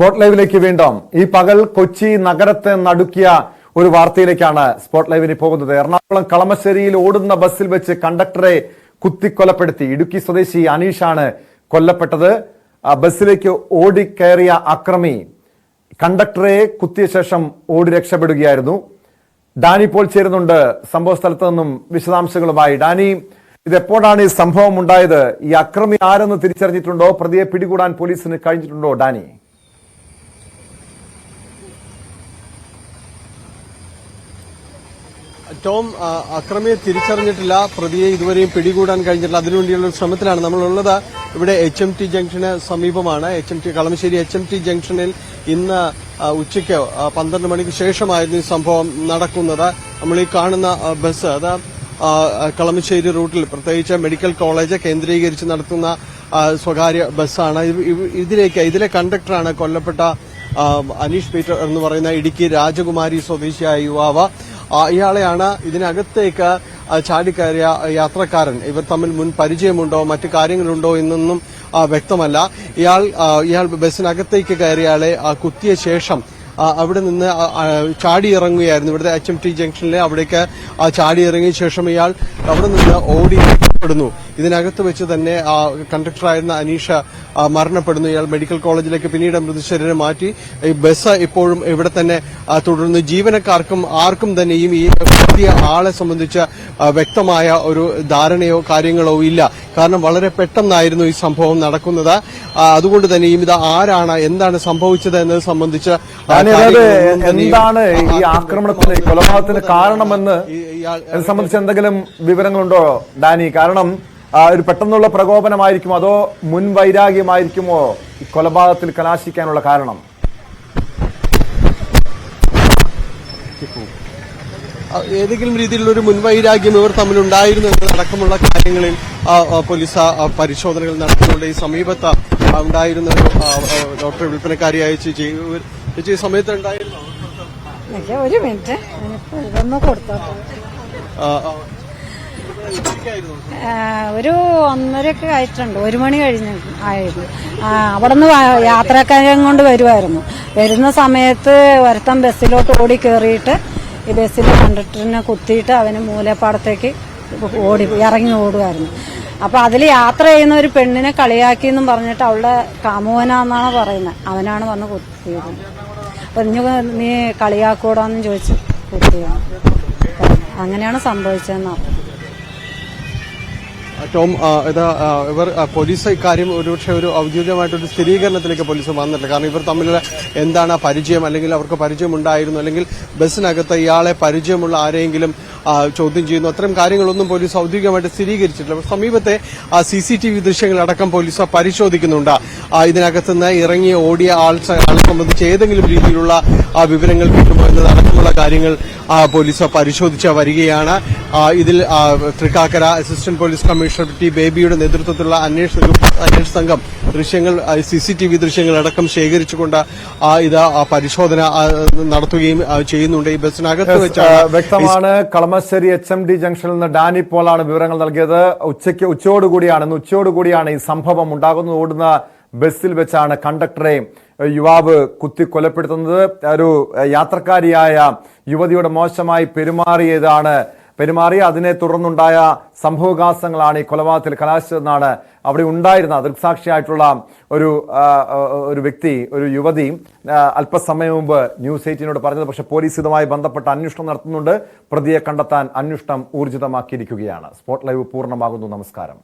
Spot ലൈവിലേക്ക് വീണ്ടും ഈ പകൽ കൊച്ചി നഗരത്തെ നടുക്കിയ ഒരു വാർത്തയിലേക്കാണ് സ്പോട്ട് ലൈവിന് പോകുന്നത്. എറണാകുളം കളമശ്ശേരിയിൽ ഓടുന്ന ബസ്സിൽ വെച്ച് കണ്ടക്ടറെ കുത്തിക്കൊലപ്പെടുത്തി. ഇടുക്കി സ്വദേശി അനീഷാണ് കൊല്ലപ്പെട്ടത്. ബസ്സിലേക്ക് ഓടിക്കയറിയ അക്രമി കണ്ടക്ടറെ കുത്തിയ ശേഷം ഓടി രക്ഷപ്പെടുകയായിരുന്നു. ഡാനി പോൾ ചേരുന്നുണ്ട്. സംഭവ സ്ഥലത്ത് നിന്നും വിശദാംശങ്ങളുമായി. ഡാനി ഇത് എപ്പോഴാണ് ഈ സംഭവം ഉണ്ടായത്? ഈ അക്രമി ആരെന്ന് തിരിച്ചറിഞ്ഞിട്ടുണ്ടോ? പ്രതിയെ പിടികൂടാൻ പോലീസിന് കഴിഞ്ഞിട്ടുണ്ടോ? ഡാനി. ടോം അക്രമിയെ തിരിച്ചറിഞ്ഞിട്ടില്ല. പ്രതിയെ ഇതുവരെയും പിടികൂടാൻ കഴിഞ്ഞിട്ടില്ല. അതിനുവേണ്ടിയുള്ള ശ്രമത്തിലാണ് നമ്മളുള്ളത്. ഇവിടെ എച്ച് എം ടി ജംഗ്ഷന് സമീപമാണ്. H M T Kalamassery H M T ജംഗ്ഷനിൽ ഇന്ന് ഉച്ചയ്ക്ക് പന്ത്രണ്ട് മണിക്ക് ശേഷമായിരുന്നു ഈ സംഭവം നടക്കുന്നത്. നമ്മൾ ഈ കാണുന്ന ബസ് അത് കളമശ്ശേരി റൂട്ടിൽ പ്രത്യേകിച്ച് മെഡിക്കൽ കോളേജ് കേന്ദ്രീകരിച്ച് നടത്തുന്ന സ്വകാര്യ ബസ്സാണ്. ഇത് ഇതിലേക്ക് ഇതിലെ കണ്ടക്ടറാണ് കൊല്ലപ്പെട്ട അനീഷ് പീറ്റർ എന്ന് പറയുന്ന ഇടുക്കി രാജകുമാരി സ്വദേശിയായ യുവാവ്. ഇയാളെയാണ് ഇതിനകത്തേക്ക് ചാടിക്കയറിയ യാത്രക്കാരൻ. ഇവർ തമ്മിൽ മുൻ പരിചയമുണ്ടോ? മറ്റു കാര്യങ്ങളുണ്ടോ എന്നൊന്നും വ്യക്തമല്ല. ഇയാൾ ഇയാൾ ബസ്സിനകത്തേക്ക് കയറിയാളെ ആ, കുത്തിയ ശേഷം അവിടെ നിന്ന് ചാടിയിറങ്ങുകയായിരുന്നു. ഇവിടുത്തെ എച്ച് എം ടി ജംഗ്ഷനിലെ അവിടേക്ക് ചാടിയിറങ്ങിയ ശേഷം ഇയാൾ അവിടെ നിന്ന് ഓടി രക്ഷപ്പെടുന്നു ഇതിനകത്ത് വെച്ച് തന്നെ ആ, കണ്ടക്ടറായിരുന്ന അനീഷ മരണപ്പെടുന്നു ഇയാൾ മെഡിക്കൽ കോളേജിലേക്ക് പിന്നീട് മൃതശരീരം മാറ്റി ഈ ബസ് ഇപ്പോഴും ഇവിടെ തന്നെ തുടർന്ന് ജീവനക്കാർക്കും ആർക്കും തന്നെയും ഈ പുതിയ ആളെ സംബന്ധിച്ച വ്യക്തമായ ഒരു ധാരണയോ കാര്യങ്ങളോ ഇല്ല കാരണം വളരെ പെട്ടെന്നായിരുന്നു ഈ സംഭവം നടക്കുന്നത് അതുകൊണ്ട് തന്നെയും ഇത് ആരാണ് എന്താണ് സംഭവിച്ചത് എന്നത് സംബന്ധിച്ച് എന്താണ് ഈ ആക്രമണത്തിന് കൊലപാതകത്തിന് കാരണമെന്ന് സംബന്ധിച്ച് എന്തെങ്കിലും വിവരങ്ങളുണ്ടോ ഡാനി കാരണം ഒരു പെട്ടെന്നുള്ള പ്രകോപനമായിരിക്കും അതോ മുൻ വൈരാഗ്യമായിരിക്കുമോ ഈ കൊലപാതകത്തിൽ കലാശിക്കാനുള്ള കാരണം? ആ, ഏതെങ്കിലും രീതിയിലുള്ള ഒരു മുൻവൈരാഗ്യം ഇവർ തമ്മിൽ ഉണ്ടായിരുന്നു എന്നതടക്കമുള്ള കാര്യങ്ങളിൽ പോലീസ് പരിശോധനകൾ നടത്തിക്കൊണ്ട് ഈ സമീപത്ത് ഉണ്ടായിരുന്ന ഡോക്ടർ വിൽപ്പനക്കാരിയായ ചേച്ചി ചേച്ചി ഈ സമയത്ത് ഉണ്ടായിരുന്നു? ഒരു മിനിറ്റ്. ഒരു ഒന്നരയൊക്കെ ആയിട്ടുണ്ട്. ഒരു മണി കഴിഞ്ഞ് ആയിരുന്നു. ആ, നിന്ന് യാത്രക്കാരൻ യാത്രക്കാരും കൊണ്ട് വരുമായിരുന്നു വരുന്ന സമയത്ത് ഒരുത്തം ബസ്സിലോട്ട് ഓടി കയറിയിട്ട് ഈ ബസ്സിലെ കണ്ടക്ടറിനെ കുത്തിയിട്ട് അവന് മൂലപ്പാടത്തേക്ക് ഓടി ഇറങ്ങി ഓടുമായിരുന്നു അപ്പൊ അതിൽ യാത്ര ചെയ്യുന്ന ഒരു പെണ്ണിനെ കളിയാക്കി എന്നും പറഞ്ഞിട്ട് അവളുടെ കാമുവനാന്നാണ് പറയുന്നത് അവനാണ് വന്ന് കുത്തിയത്. അപ്പൊ നീ കളിയാക്കൂടാന്നും ചോദിച്ചു കുത്തിയാണ് അങ്ങനെയാണ് സംഭവിച്ചതെന്ന് പറഞ്ഞു ടോം ഇത് ഇവർ പോലീസ് ഇക്കാര്യം ഒരുപക്ഷെ ഒരു ഔദ്യോഗികമായിട്ടൊരു സ്ഥിരീകരണത്തിലേക്ക് പോലീസ് വന്നിട്ടില്ല. കാരണം ഇവർ തമ്മിലുള്ള എന്താണ് പരിചയം? അല്ലെങ്കിൽ അവർക്ക് പരിചയമുണ്ടായിരുന്നു. അല്ലെങ്കിൽ ബസ്സിനകത്ത് ഇയാളെ പരിചയമുള്ള ആരെങ്കിലും ചോദ്യം ചെയ്യുന്നു. അത്തരം കാര്യങ്ങളൊന്നും പോലീസ് ഔദ്യോഗികമായിട്ട് സ്ഥിരീകരിച്ചിട്ടില്ല. സമീപത്തെ സി സി ടി വി ദൃശ്യങ്ങളടക്കം പോലീസ് പരിശോധിക്കുന്നുണ്ട്. ഇതിനകത്തുനിന്ന് ഇറങ്ങി ഓടിയ ആൾ ആളെ സംബന്ധിച്ച് ഏതെങ്കിലും രീതിയിലുള്ള വിവരങ്ങൾ കിട്ടുമോ എന്നതടക്കമുള്ള കാര്യങ്ങൾ പോലീസ് പരിശോധിച്ച് വരികയാണ്. ഇതിൽ Thrikkakara assistant police commissioner T ബേബിയുടെ നേതൃത്വത്തിലുള്ള അന്വേഷണ സംഘം ദൃശ്യങ്ങൾ സി സി ടി വി ദൃശ്യങ്ങൾ അടക്കം ശേഖരിച്ചുകൊണ്ട് ആ, ഇത് ആ, പരിശോധന നടത്തുകയും ചെയ്യുന്നുണ്ട് ഈ ബസ്സിനകത്ത് വെച്ചാണ് വ്യക്തമാണ്. കളമശ്ശേരി എച്ച് എം ഡി ജംഗ്ഷനിൽ നിന്ന് ഡാനി പോളാണ് വിവരങ്ങൾ നൽകിയത്. ഉച്ചയ്ക്ക് ഉച്ചയോടുകൂടിയാണ് ഇന്ന് ഉച്ചയോടുകൂടിയാണ് ഈ സംഭവം ഉണ്ടാകുന്നത്. ഓടുന്ന ബസ്സിൽ വെച്ചാണ് കണ്ടക്ടറെ യുവാവ് കുത്തി കൊലപ്പെടുത്തുന്നത് ഒരു യാത്രക്കാരിയായ യുവതിയുടെ മോശമായി പെരുമാറിയതാണ് പെരുമാറി അതിനെ തുടർന്നുണ്ടായ സംഭവകാസങ്ങളാണ് ഈ കൊലപാതകത്തിൽ കലാശിച്ചതെന്നാണ് അവിടെ ഉണ്ടായിരുന്ന ദൃക്സാക്ഷിയായിട്ടുള്ള ഒരു ഒരു വ്യക്തി ഒരു യുവതി അല്പസമയം മുമ്പ് ന്യൂസ് എയ്റ്റീനോട് പറഞ്ഞത്. പക്ഷേ പോലീസ് ഇതുമായി ബന്ധപ്പെട്ട അന്വേഷണം നടത്തുന്നുണ്ട്. പ്രതിയെ കണ്ടെത്താൻ അന്വേഷണം ഊർജിതമാക്കിയിരിക്കുകയാണ്. സ്പോട്ട് ലൈവ് പൂർണമാകുന്നു. നമസ്കാരം.